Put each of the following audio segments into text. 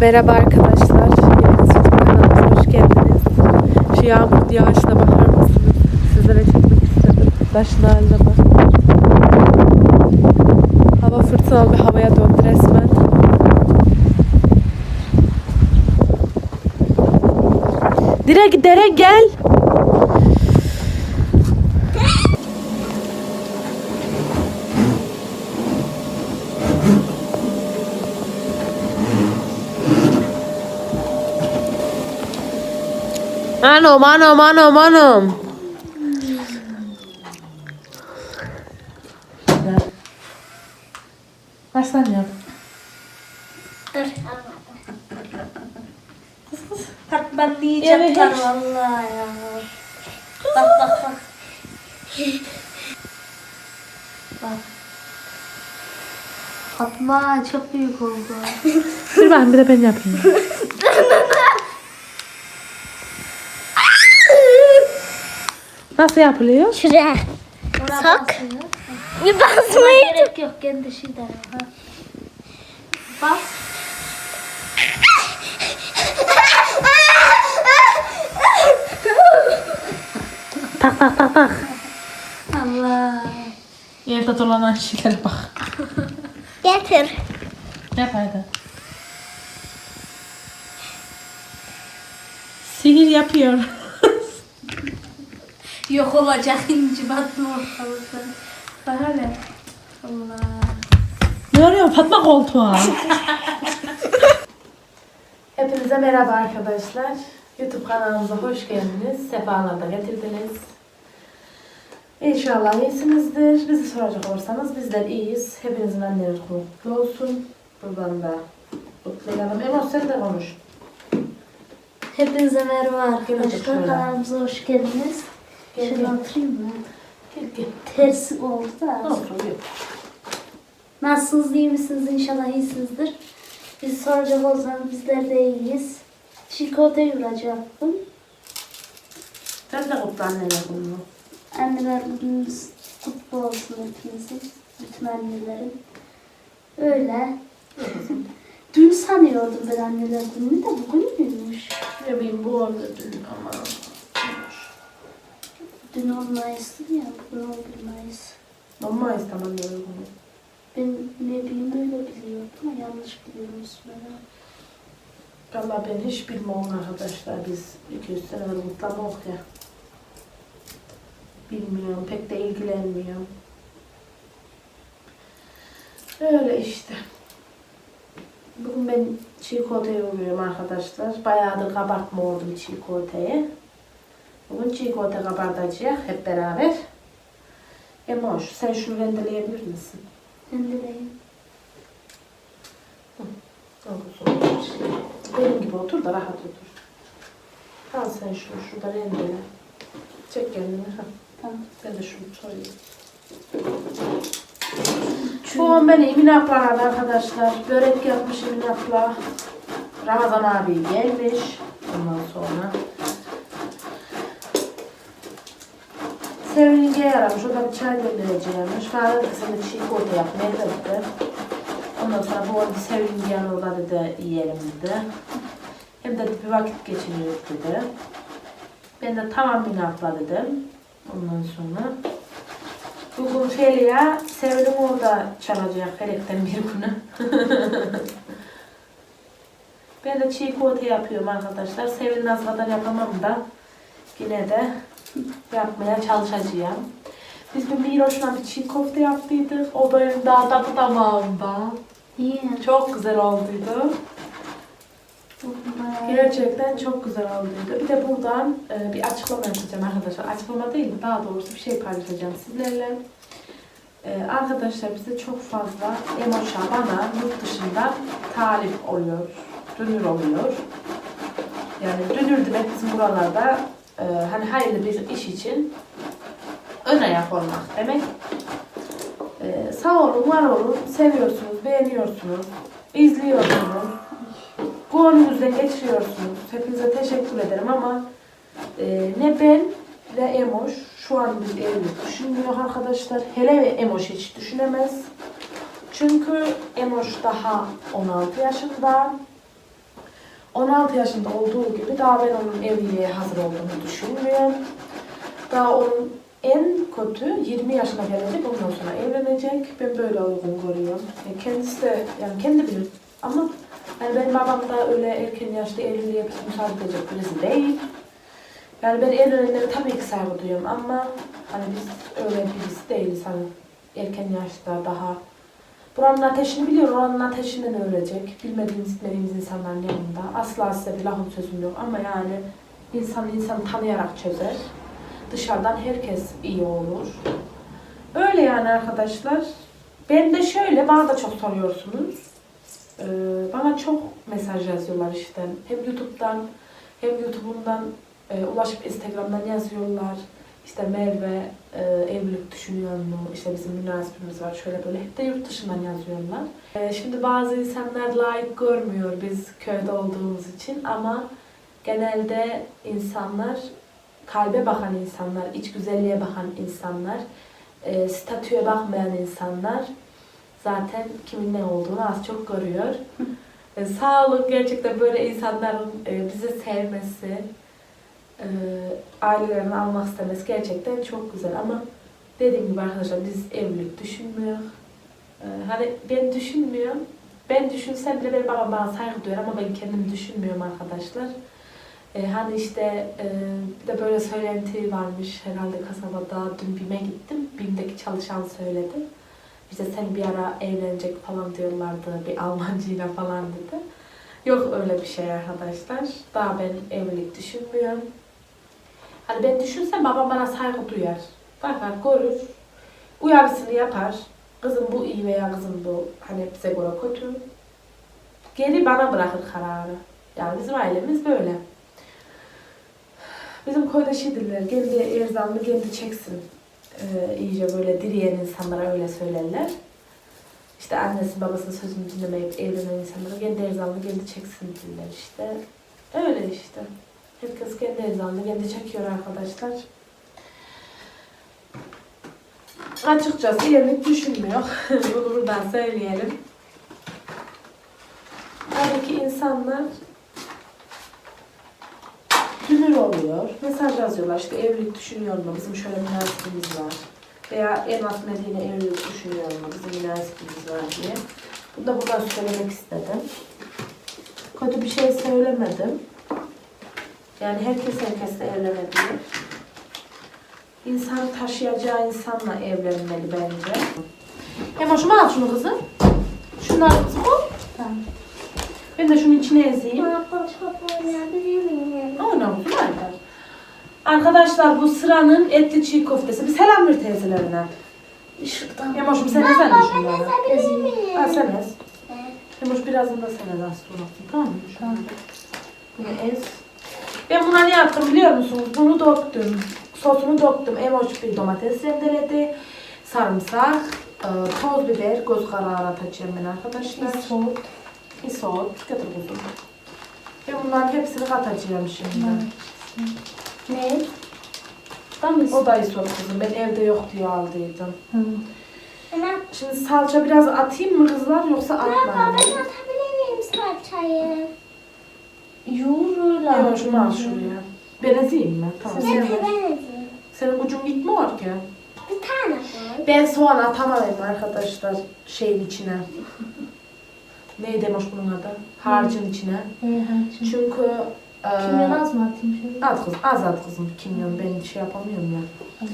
Merhaba arkadaşlar. YouTube kanalımıza hoş geldiniz. Şu yağmur yağışına bakar mısınız? Sizlere çekmek istedim. Taşın haline. Hava fırtınalı bir havaya döndü resmen. Direkt dere gel. Anam anam anam anam. Kaç tane yap? Diyeceğim Evet. vallahi ya. Bak bak bak. Bak. Fatma çok büyük oldu. Dur ben bir de ben yapayım. Nasıl yapılıyor? Şuraya. Buna basıyor. Bir Buna basmayı gerek yok kendi şeyden. Ha. Bas. Tak tak tak tak. Allah. Yerde dolanan şeylere bak. getir. Yap hadi. Sihir yapıyor. Yok olacak inci batma ortalıkta. Bak hele. Allah. ne arıyor Fatma koltuğa? Hepinize merhaba arkadaşlar. YouTube kanalımıza hoş geldiniz. Sefalar da getirdiniz. İnşallah iyisinizdir. Bizi soracak olursanız bizler iyiyiz. Hepinizin anneleri kutlu olsun. Buradan da kutlayalım. Emos sen de konuş. Hepinize merhaba arkadaşlar. Kanalımıza hoş geldiniz. Şöyle oturayım mı? Tersi oldu da. Otur yok. Nasılsınız, iyi misiniz? İnşallah iyisinizdir. Bizi soracak olsanız bizler de iyiyiz. Çikolata yuracaktım. Sen de kutla anneler bunu. Anneler gününüz kutlu olsun hepinizin. Bütün annelerin. Öyle. Dün sanıyordum ben anneler gününü de bugün müymüş? Ne bileyim bu oldu dün ama. Dün 10 Mayıs'tı ya, bugün 11 Mayıs. Normal istemem böyle bunu. Ben ne bileyim böyle biliyordum ama yanlış biliyormuşum ben. Valla ben hiç bilmem arkadaşlar. Biz 200 senedir mutlamak ya. Bilmiyorum. Pek de ilgilenmiyorum. Öyle işte. Bugün ben çikolatayı vuruyorum arkadaşlar. Bayağıdır kabartmıyordum çikolatayı. Bugün çikolata kabartacağız hep beraber. Emoş sen şunu rendeleyebilir misin? Rendeleyim. Benim gibi otur da rahat otur. Al sen şunu şurada rendele. Çek kendini. Ha. Tamam. Ben de şunu soyayım. Bu an beni Emin abla aradı arkadaşlar. Börek yapmış Emin abla. Ramazan abi gelmiş. Ondan sonra. Sevin yenge aramış. O da çay göndereceğimiş. Bana dedi ki sen de çiğ koyta yapmaya dedi. Ondan sonra bu arada Sevin yengen orada dedi yiyelim dedi. Hem de bir vakit geçiriyoruz dedi. Ben de tamam Emin abla dedim. Ondan sonra Bugün Feliha Sevil'in orada çalacak Felek'ten bir günü. ben de çiğ köfte yapıyorum arkadaşlar. Sevil'in az kadar yapamam da yine de yapmaya çalışacağım. Biz bir Miroş'la bir çiğ köfte yaptıydık. O benim daha tadı damağımda. İyi. Çok güzel olduydu. Gerçekten çok güzel olduydu. Bir de buradan e, bir açıklama yapacağım arkadaşlar. Açıklama değil de daha doğrusu bir şey paylaşacağım sizlerle. E, arkadaşlar bize çok fazla emoşa bana yurt dışından talip oluyor. Dünür oluyor. Yani dünür demek bizim buralarda e, hani hayırlı bir iş için ön ayak olmak demek. E, sağ olun, var olun, seviyorsunuz, beğeniyorsunuz, izliyorsunuz. Gönlünüzden geçiriyorsunuz. Hepinize teşekkür ederim ama e, ne ben ne Emoş şu an bir evlilik düşünmüyor arkadaşlar. Hele Emoş hiç düşünemez. Çünkü Emoş daha 16 yaşında. 16 yaşında olduğu gibi daha ben onun evliliğe hazır olduğunu düşünmüyorum. Daha onun en kötü 20 yaşına gelecek, ondan sonra evlenecek. Ben böyle uygun görüyorum. Yani kendisi de, yani kendi bilir. Ama yani benim babam da öyle erken yaşta evliliğe müsaade edecek birisi değil. Yani ben evlenenlere tabii ki saygı duyuyorum ama hani biz öyle birisi değiliz hani erken yaşta daha. Buranın ateşini biliyor, oranın ateşinden ölecek. Bilmediğimiz, gitmediğimiz insanların yanında. Asla size bir lafım sözüm yok ama yani insan insanı tanıyarak çözer. Dışarıdan herkes iyi olur. Öyle yani arkadaşlar. Ben de şöyle, bana da çok soruyorsunuz. Ee, bana çok mesaj yazıyorlar işte. Hem YouTube'dan hem YouTube'umdan e, ulaşıp Instagram'dan yazıyorlar. İşte Merve e, evlilik düşünüyor mu? İşte bizim münasebimiz var şöyle böyle. Hep de yurt dışından yazıyorlar. E, şimdi bazı insanlar layık görmüyor biz köyde olduğumuz için ama genelde insanlar kalbe bakan insanlar, iç güzelliğe bakan insanlar, e, statüye bakmayan insanlar zaten kimin ne olduğunu az çok görüyor. E, sağ olun gerçekten böyle insanların e, bizi sevmesi, e, ailelerini almak istemesi gerçekten çok güzel ama dediğim gibi arkadaşlar biz evlilik düşünmüyoruz. E, hani ben düşünmüyorum. Ben düşünsem bile benim babam bana saygı duyar ama ben kendim düşünmüyorum arkadaşlar. E, hani işte e, bir de böyle söylenti varmış herhalde kasabada. Dün BİM'e gittim. BİM'deki çalışan söyledi. İşte sen bir ara evlenecek falan diyorlardı bir Almancıyla falan dedi. Yok öyle bir şey arkadaşlar. Daha ben evlilik düşünmüyorum. Hani ben düşünsem babam bana saygı duyar. Bakar, görür. Uyarısını yapar. Kızım bu iyi veya kızım bu hani bize göre kötü. Geri bana bırakır kararı. Yani bizim ailemiz böyle. Bizim köyde şey derler, kendi erzanını kendi çeksin. Ee, iyice böyle direyen insanlara öyle söylerler. İşte annesi babasının sözünü dinlemeyip evlenen insanlara kendi erzanını kendi çeksin derler işte. Öyle işte. Herkes kendi erzanını kendi çekiyor arkadaşlar. Açıkçası evlilik düşünmüyor. Bunu buradan söyleyelim. Tabii insanlar dünür oluyor. Mesaj yazıyorlar işte evlilik düşünüyor mu? Bizim şöyle münasebimiz var. Veya Elmas Medine evlilik düşünüyor mu? Bizim münasebimiz var diye. Bunu da buradan söylemek istedim. Kötü bir şey söylemedim. Yani herkes herkesle evlenebilir. İnsan taşıyacağı insanla evlenmeli bence. Hem hoşuma al şunu kızım. Şunları kızım. Tamam. Ben de şunun içine ezeyim. Oyna oyna. Arkadaşlar bu sıranın etli çiğ köftesi. Bir selam ver teyzelerine. Şuradan. Yamoş'um sen ezene şunları. Ezebilir miyim? Ha sen ez. Yamoş birazını da sen ez aslında. Tamam mı? Tamam. Bunu ez. Ben buna ne yaptım biliyor musunuz? Bunu döktüm. Sosunu döktüm. Emoş bir domates rendeledi. Sarımsak, e, toz biber, göz kararı atacağım ben arkadaşlar. Soğuk. Isot, getir kuzum. Ben bunların hepsini katacağım şimdi. Ne? Tam O da isot kızım. Ben evde yok diye aldıydım. Hı. Şimdi salça biraz atayım mı kızlar yoksa baba atmayayım ben mı? atabilir miyim salçayı? Yoğur öyle. Şunu al şuraya. Ben ezeyim mi? Tamam. Ben Sen, ben ezeyim. senin ucun gitmiyor ki. Bir tane koy. Ben soğan atamadım arkadaşlar şeyin içine. Ne demiş bunun adı? Harcın içine. Çünkü e, Kimyon az mı atayım şöyle? Az kız, az at kızım kimyon ben şey yapamıyorum ya.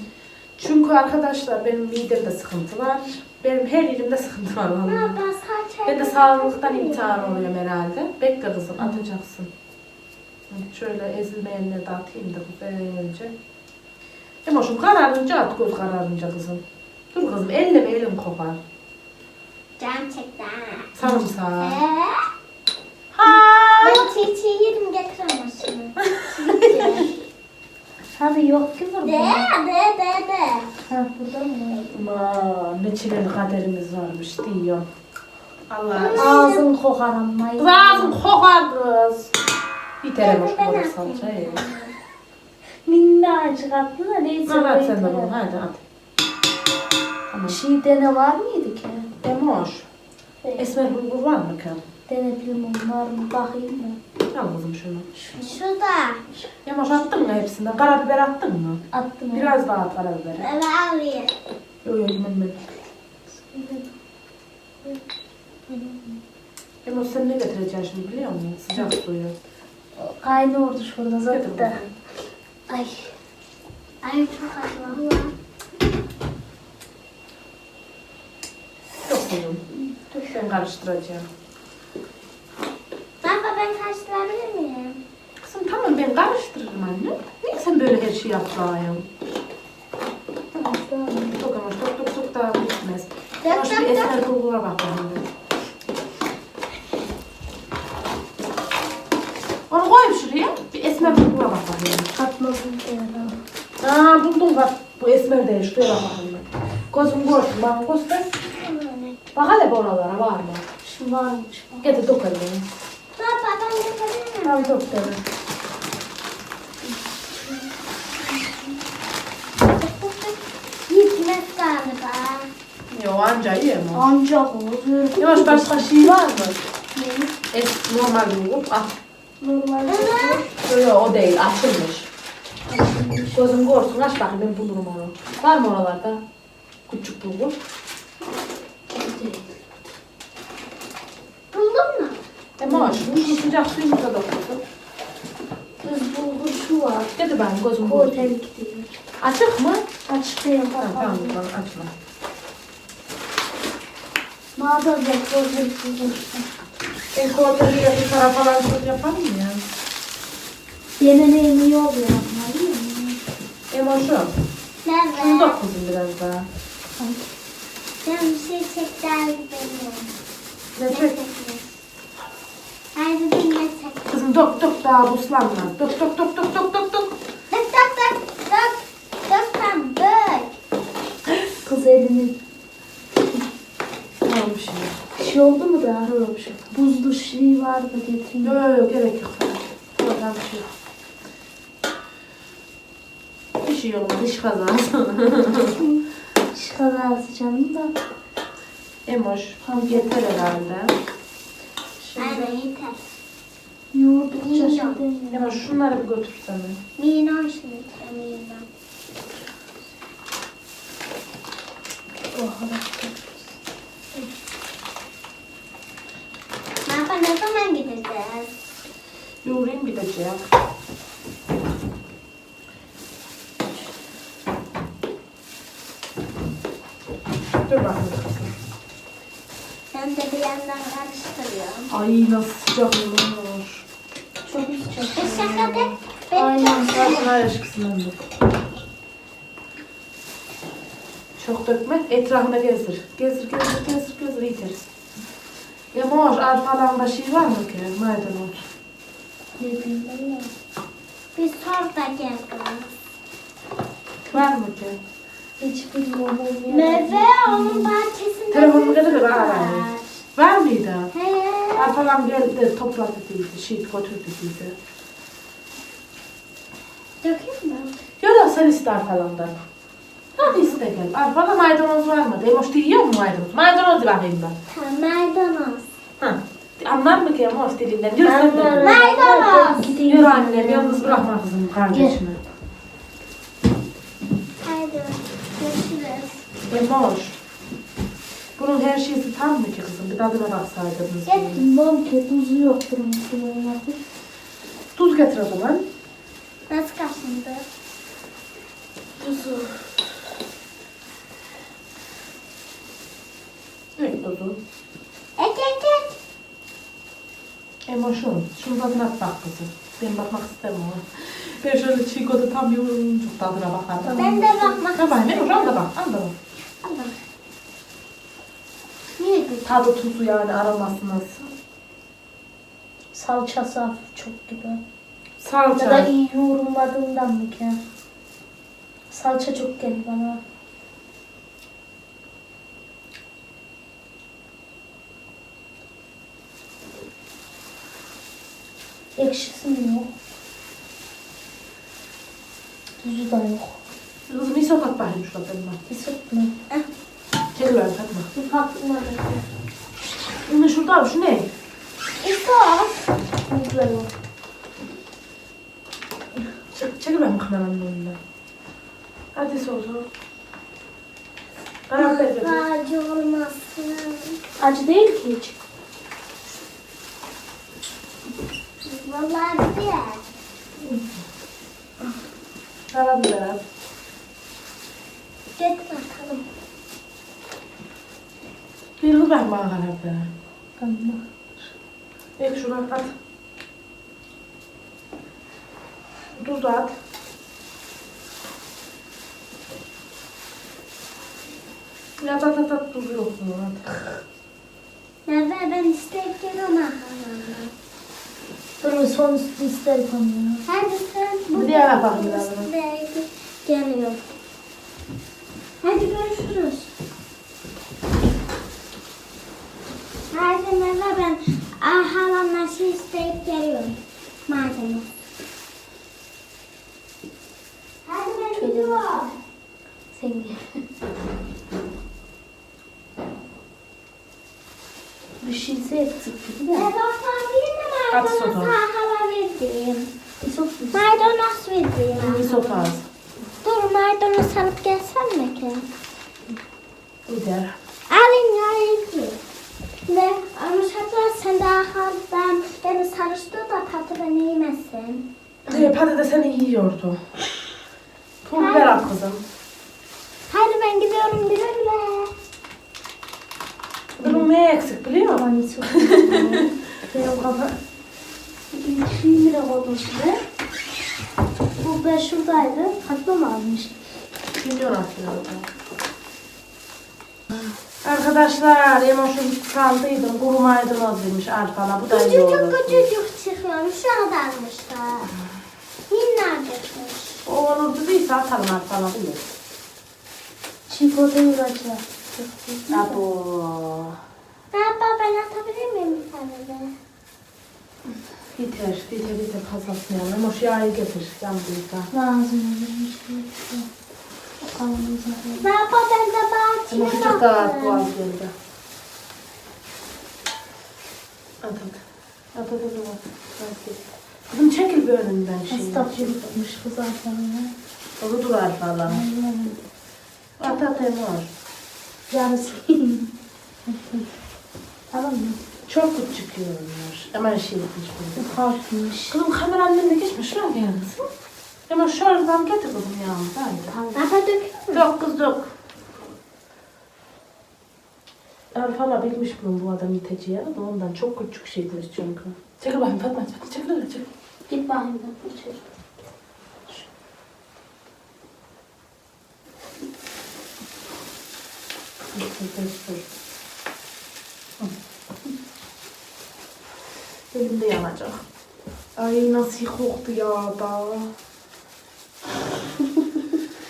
Çünkü arkadaşlar benim midemde sıkıntı var. Benim her yerimde sıkıntı var vallahi. Baba salçayı Ben de sağlıktan imtihan oluyorum herhalde. Bekle kızım atacaksın. Şöyle ezilmeyenleri de atayım da güzelce. Emoşum kararınca at göz kararınca kızım. Dur kızım elleme elim kopar. Gerçekten. Sarımsak. Eee? Ha. Ben çiğ çiğ yedim getiremezsin. Hadi yok ki burada. De de de de. Ha burada mı? Aman ne çileli kaderimiz varmış diyor. Allah Ağzın kokar ama. Kız ağzım kokar kız. Yeter Emoş Ben bu atayım. salçayı. Minnacık attı da neyse. Hadi at sen de bunu hadi at. Tamam. Şey dene var mıydı ki? Emoş. Esmer bulgur var mı ki? Denedim var mı? Bakayım mı? Al kızım şunu. Şurada. Yamaç attın mı hepsinden? Karabiber attın mı? Attım. Biraz daha at karabiberi. Evet alayım. Yok yok yemem ben. Yamaç sen ne getireceksin şimdi biliyor musun? Sıcak suyu. Kaynıyordu şurada Getir zaten. bakalım. Ay. Ay çok acı valla. Kızım. Dur ben karıştıracağım. Baba ben karşılayabilir miyim? Kızım tamam ben karıştırırım anne. Niye sen böyle her şeyi yapıyorsun? Çok yavaş tok tok tok daha bitmez. Dök Yavaş bir dök dök. esmer bulgura bak şimdi. Onu koy şuraya. Bir esmer bulgura bak bakayım. Katmasın. Aa buldum bak. Bu esmer değil. Şuraya bak bakayım. Gözüm görsün. Bak göster. Bak hele bu oralara var mı? Şu varmış. Getir elini. Baba ben miyim? Tamam de. Gitmez galiba. Yo anca yiyem o. Ancak olur. Yavaş başka şey var mı? Ne? Es normal bulgur. Ah. Normal. Yo yo o değil. Açılmış. Gözüm görsün. Aç bakayım ben bulurum onu. Var mı oralarda? Küçük bulgur. Buldun mu? Ama şu sıcak suyumuza da koydum. Düz bulgur şu var. Getir ben gözüm görsün. telik değil. Açık mı? Açık değil. Tamam tamam tamam açma. Mağaza yok. Ben kovalarıyla bir para falan yapar mı ya? Yemeğin iyi oluyor ama değil mi? Emo şu. Şunu Nerede? da kızım biraz daha. Ben bir şey çekti abi benim. Ne çek? Ay ne çekti? Kızım dök dök daha buslanma. Dök dök dök dök dök dök dök. Dök dök dök dök. Dök tam dök. Kız elini Tamam şey. bir şey oldu mu da? Yok bir şey var da getireyim. Yok yok yok gerek yok. Tamam bir şey yok. Bir şey olmaz. iş kazası. Şu kadar canım da. Emoş. Yeter herhalde. Aynen yeter. Yoğurdukça Yiyorum. şimdi. Emoş şunları bir götürsene. Minnoş lütfen minnoş. Oh, Baba ne zaman gideceğiz? Yoğurayım gidecek. Dur bakayım kızım. Ben de bir yandan karıştırıyorum. Ay nasıl sıcak olur. Çok sıcak. Bir şaka de. Aynen. Zaten aşkısından. Çok dökme. Etrafına gezdir. Gezdir, gezdir, gezdir, gezdir. Yeter. Ya mor, arpalarında şey var mı ki? Maydanoz. Ne bileyim ya. Bir sor da gel kız. Var mı ki? Hiç bilmiyorum. Meyve onun bahçesinde. Telefonumu getir de var. bana. Var mıydı? He. Arpalam geldi de topladı değildi. Şey götürdü değildi. Dökeyim mi? Yok sen iste arpalamdan. Hadi iste gel. Arpala maydanoz var mı? Demoş yiyor mu maydanoz? Maydanoz bakayım ben. Tamam maydanoz. Ha. Anlar mı Emoş dilinden? Yürü sen de. Yürü annem yalnız bırakma kızım kardeşimi. Haydi görüşürüz. Emoş. Bunun her şeysi tam mı ki kızım? Bir tadına baksaydınız. Bilmem ki tuzu yoktur muhtemelen. Tuz getir o zaman. Nasıl kaşındı? Tuzu. Evet tuzu. Ek ek ek. Emoş'un. Şunun tadına bak kızım. Ben bakmak istemiyorum. Ben şöyle çiğ kodu tam çok tadına bakarım. Ben de bakmak Tamam Emoş al da bak. Al da bak. Niye bu? Tadı tuzu yani aroması nasıl? Salçası hafif çok gibi. Ya da Salça. iyi yoğurulmadığından mı ki? Salça çok geldi bana. Ekşisi mi yok? Tuzu da yok. Kızım iso kat bakayım şurada ben. İso mu? Eh. Tekrar katma. Bir katma. Şimdi şurada abi şu ne? İso. Güzel yok. Çekil ben kameranın önünden. Hadi soğudu. Ben affederim. Acı olmasın. Acı değil ki hiç. Karar ver. Git bakalım. Bir ben bana ver. Tamam. Ek şuna at. Tuz da at. Ya at at at tuz yok mu? At. Nerede ben isteyip geliyorum arkamdan. Dur son ister konuyor. Hadi sen bu biraz. üstüne Geliyor. Hadi görüşürüz. Merve ben halamla şey isteyip geliyorum. Malzeme. Hadi ben gidiyorum. Sen gel. Bir şeyse eksik gibi de. At soda. hava verdim. Maydanoz verdim. Isot az. Dur maydanoz alıp gelsen mi ki? Gider. Alın ya ilgi. Ve Anuşatlar sen daha halden beni sarıştı da patı beni yemesin. Ee, Pati de seni yiyordu. Pul biber al kızım. Haydi ben gidiyorum güle güle. Bunun ne eksik biliyor musun? Benim kafa- 20 lira bonuslu. Bu ben şuradaydı. Fatma mı almış? Şimdi orası. Arkadaşlar emoşum kaldıydım. Kuru maydanoz demiş arpana. Bu da iyi olur. Küçücük küçücük çıkıyormuş. Şuradanmış da. Minnacıkmış. O olurdu değilse atarım arpana değil. Çikolata yuracak. Abo. Baba ben atabilir miyim bir tane de? Biter, biter, biter yani. Emoş yağı getir. Yandıysa. Lazım olur. Baba ben de bahçeye Emoş çok daha baktım. boğaz geldi. At at. At at at at. Kızım çekil bir önünden şey. Hasta çocukmuş bu zaten. ya. Onu dur Arfan'a. Allah'ım. At at Emoş. Yarısı. tamam mı? Çok küçük çıkıyormuş. Hemen şey. Bu kalkmış. Kızım kameranın önüne geçmiş lan kendisi. Hemen şuradan getir kızım. Haydi. Baba döküyor mu? Dök kız dök. Arfala bilmiş bunun bu adam iteciği da ondan çok küçük şeydir çünkü. Çekil bakayım Fatma, Fatma çekil öyle çekil. Git bakayım ben bu çocuk. Dur, dur, dur, dur. Hı. Elimde yanacak. Ay nasıl koktu ya da.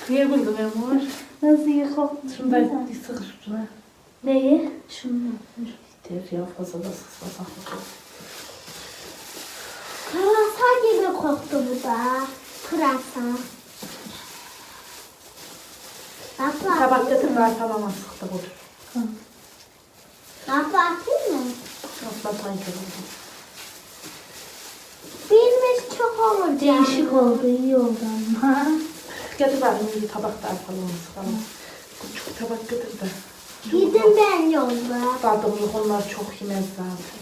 Niye güldün Emor? Nasıl yıkıldı? Şunda bir sık üstüne. Neyi? Şunu. Yeter ya fazla da sıkmasak. Pırasa gibi koktu bu da. Pırasa. Baba Tabak atayım getir ben tamam sıktık otur. Baba atayım mı? Asla sanki oldu. Bilmiş çok olur Değişik oldu, iyi oldu ama. Getir bakayım bir tabak da yapalım sıkalım. Küçük tabak getir de. Yedim ben yolda. Tadımlık onlar çok yemez zaten.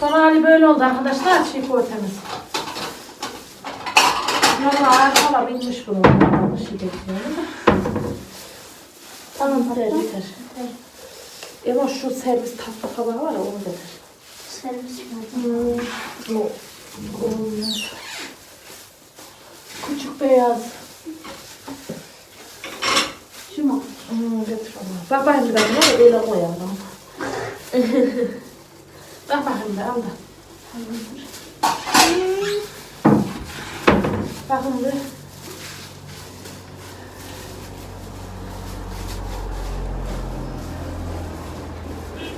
Sonra hali böyle oldu arkadaşlar. Çiğ temiz. Valla arkala bilmiş bunu. Bir şey bekliyorum. Tamam Yeter yeter. Ama şu servis tatlı tabağı var ya onu getir. Servis mi? Hmm. O, olmaz. Küçük beyaz. Şu mu? Hmm, getir onu. Bak bakayım bir dakika öyle koyalım. Bak bakayım bir al da. Bakın bir.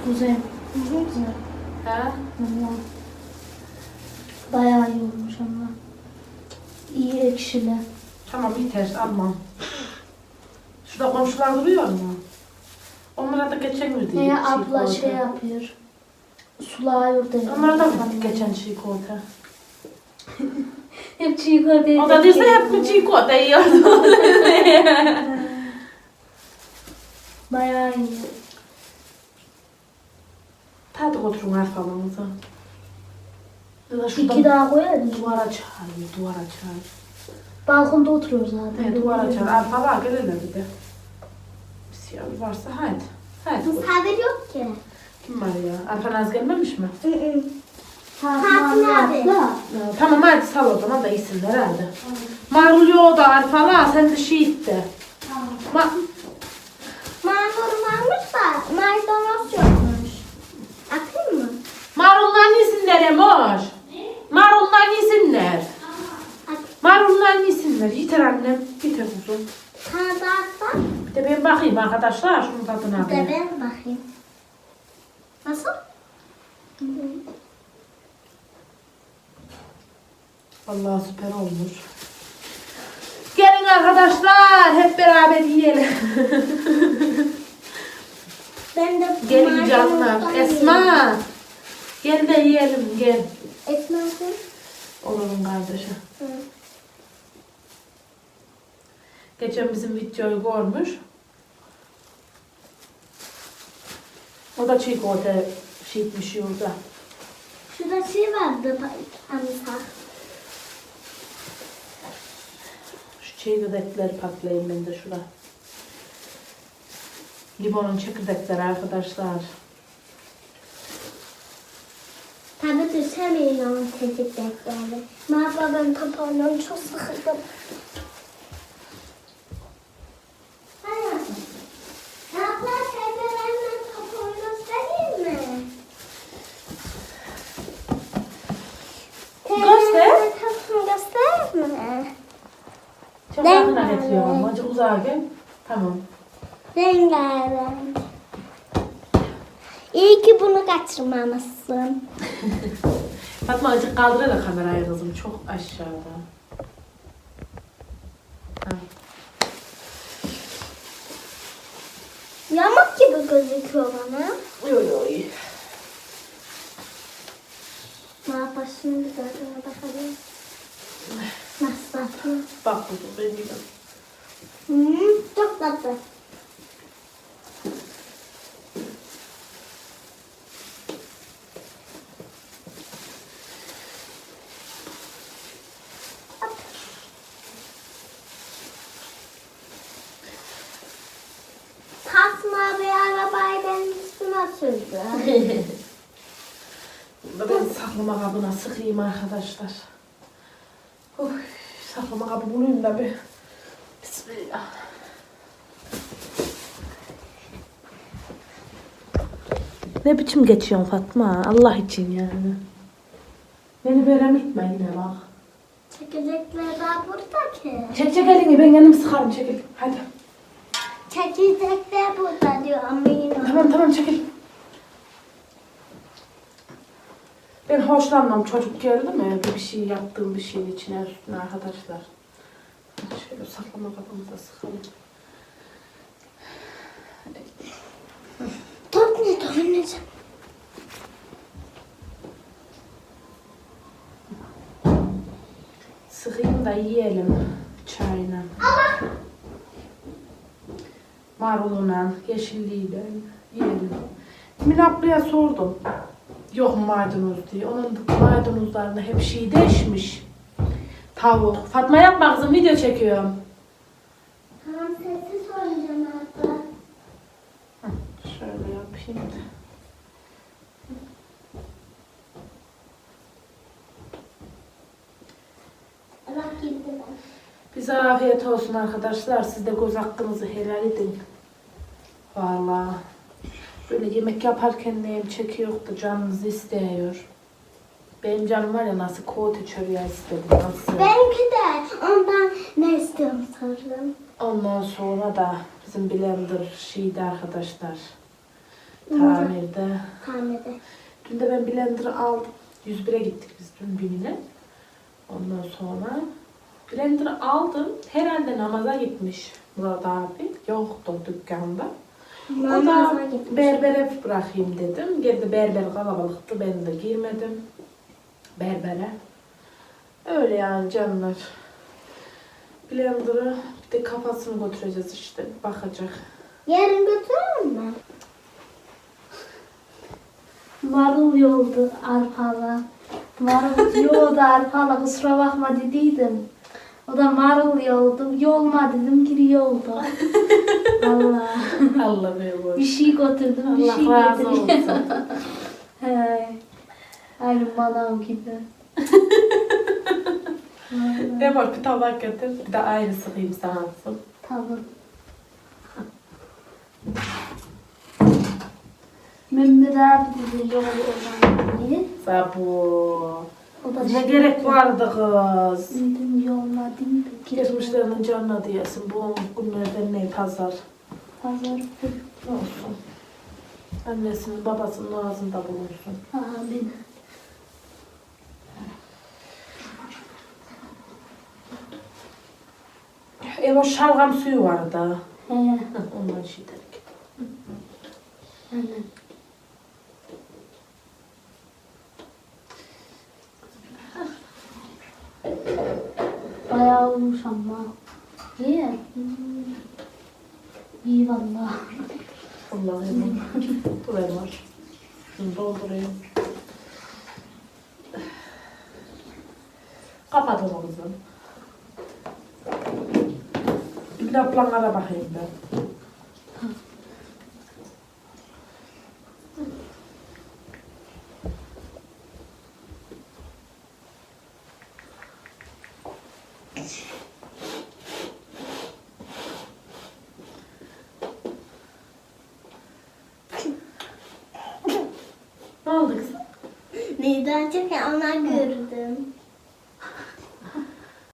Güzel. Güzel. Ha? Valla. Bayağı iyi olmuş ama. İyi ekşili. Tamam yeter almam. Şurada komşular duruyor mu? Onlara da geçemiyor diye. Neye şey abla koydu. şey yapıyor. Sulağı yurda. Onlara da gittik geçen çikolata. Hep çiğ köfte. O da diyorsa hep bu çikolata yiyordu. Bayağı iyi. Hadi oturun arkamıza. Ya da şuradan İki daha koyarız. duvara çağırıyor, duvara çağırıyor. Balkonda oturuyoruz zaten. Evet, duvara çağır. Arkalar gelirler bir de. Bir şey varsa hadi. Hadi. Misafir yok ki. Kim var ya? Arkanaz gelmemiş mi? Fatma abi. Ha, Tamam hadi sal o zaman da iyisin herhalde. Marul yoğdu da arpala sen de şiit de. Ma Marmur varmış da maydanoz. Atayım mı? Marul'dan yesinler Emoş. Marul'dan yesinler. Marul'dan yesinler. Yeter annem. Yeter kuzum. Sana da atsam. Bir de ben bakayım arkadaşlar şunun tadına. Bir de ben bakayım. Nasıl? Vallahi süper olmuş. Gelin arkadaşlar hep beraber yiyelim. Ben de maydanozdan yiyeyim. Esma. Gel de yiyelim gel. Esma kim? Oğlum kardeşi. Hı. Geçen bizim videoyu görmüş. O da çiğ kote şiitmiş yurda. Şurada şey vardı amsa. Şu çekirdekleri patlayayım ben de şurada. Limonun çekirdekleri arkadaşlar. Tabii düşemiyorum tetiktekleri. Ne yapayım ben toparlıyorum çok sıkıldım. Çok yakına getiriyorum. Acık uzağa gel. Tamam. Rengarenk. İyi ki bunu kaçırmamışsın. Fatma acık kaldır da kamerayı kızım. Çok aşağıda. Ha. Yamuk gibi gözüküyor bana. Yo iyi. Ne yapasın bir tadına bakalım. Nasıl tatlı? Bak kuzum ben yiyeyim. Hmm, çok tatlı. Fatma bir arabayı benim üstüme sürdü. Bunu da ben saklama kabına sıkayım arkadaşlar. Oy, saklama kabı bulayım da bir. Bismillah. Ne biçim geçiyorsun Fatma? Allah için yani. Beni verem itme yine bak. Çekirdekler daha burada ki. Çek çek elini ben kendim sıkarım çekil. Hadi. Çekirdekler burada diyor ama yine. Tamam tamam çekil. Ben hoşlanmam çocuk geldi mi? Bir, şey yaptığım bir şeyin içine üstüne arkadaşlar. Şöyle saklama kapımıza sıkalım. Top ne oynayacağım? Sıkayım da yiyelim çayla. Maruluna, yeşilliğiyle yiyelim. Min ablaya sordum. Yok maydanoz diye. Onun maydanozlarında hep şey değişmiş. Tavuk. Fatma yapma kızım video çekiyorum. Tamam sessiz oynayacağım abla. Hı, Şöyle yapayım da. Ben. Bize afiyet olsun arkadaşlar. Siz de göz hakkınızı helal edin. Vallahi. Böyle yemek yaparken neyim çekiyor da canınız istiyor. Benim canım var ya nasıl kote çörüye istedim. Nasıl? Benimki de ondan ne istiyorum sorun. Ondan sonra da bizim blender şeydi arkadaşlar. Tamirde. Tamirde. Dün de ben blender'ı aldım. 101'e gittik biz dün birine. Ondan sonra blender'ı aldım. Herhalde namaza gitmiş Murat abi. Yoktu dükkanda. O da berbere bırakayım dedim. Geride berber kalabalıktı. Ben de girmedim. Berbere. Öyle yani canlar. Blender'ı bir de kafasını götüreceğiz işte. Bakacak. Yarın götürür mü? Marul yoldu arpala. Marul yoldu arpala kusura bakma dediydim. O da marul yoldu. Yolma dedim geri yoldu. Allah. Allah böyle Bir şey götürdüm bir şey Allah razı getirdim. olsun. He. Aynı manav gibi. Vallahi. Emor bir tabak getir. Bir de ayrı sıkayım sana. Asıl. Tamam. Mehmet abi dedi yol olan diye. Sabu. O da Ne şey gerek vardı kız. Dedim de. Geçmişlerinin canına diyesin. Bu günlerden ne pazar. Pazar Olsun. Annesinin babasının ağzında bulunsun. Amin. Ev o şalgam suyu vardı. He. Ondan şey dedik. Aynen. Bayağı olmuş ama. İyi. Hmm. İyi valla. Allah'ım. Dur Emor. Şunu doldurayım. Kapat onu kızım. Bir de planlara bakayım ben. Çok onlar gördüm.